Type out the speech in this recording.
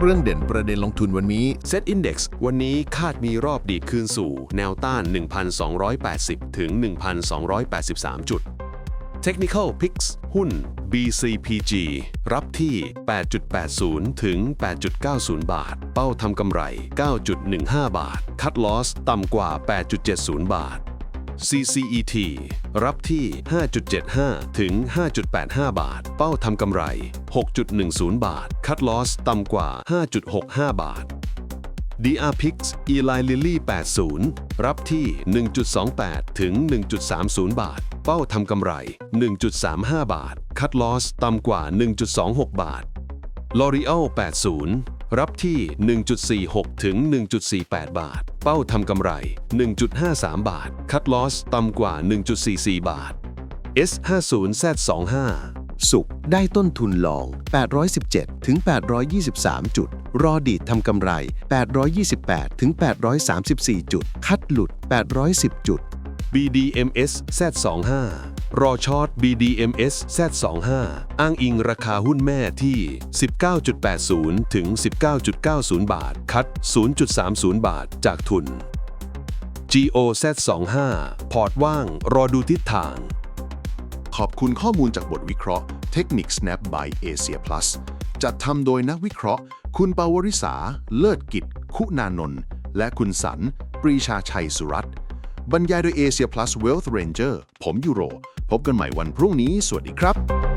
เรื่องเด่นประเด็นลงทุนวันนี้ Set Index วันนี้คาดมีรอบดีดคืนสู่ แนวต้าน 1,280 ถึง 1,283 จุด Technical Picks หุ้น BCPG รับที่ 8.80 ถึง 8.90 บาท เป้าทำกำไร 9.15 บาท Cut Loss ต่ำกว่า 8.70 บาท CCET รับที่ 5.75 ถึง 5.85 บาท เป้าทำกำไร 6.10 บาท Cut Loss ต่ำกว่า 5.65 บาท DRPix Eli Lilly 80 รับที่ 1.28 ถึง 1.30 บาท เป้าทำกำไร 1.35 บาท Cut Loss ต่ำกว่า 1.26 บาท L'Oreal 80 รับที่ 1.46 ถึง 1.48 บาท เป้าทำกำไร 1.53 บาท Cut Loss ต่ำกว่า 1.44 บาท S50Z25 สุขได้ต้นทุนลอง 817 ถึง 823 จุด รอดีดทำกำไร 828 ถึง 834 จุด คัดหลุด 810 จุด BDMs Z25 รอช็อต BDMs Z25 อ้างอิงราคาหุ้นแม่ที่ 19.80 ถึง 19.90 บาท คัด 0.30 บาทจากทุน GOZ25 พอร์ตว่าง รอดูทิศทาง ขอบคุณข้อมูลจากบทวิเคราะห์เทคนิค Snap by Asia Plus จัดทำโดยนักวิเคราะห์ คุณปาวริษา เลิศกิจ คุณานนท์และคุณสัน ปรีชาชัยสุรัตน์บรรยายโดย Asia Plus Wealth Ranger ผมยูโร พบกันใหม่วันพรุ่งนี้ สวัสดีครับ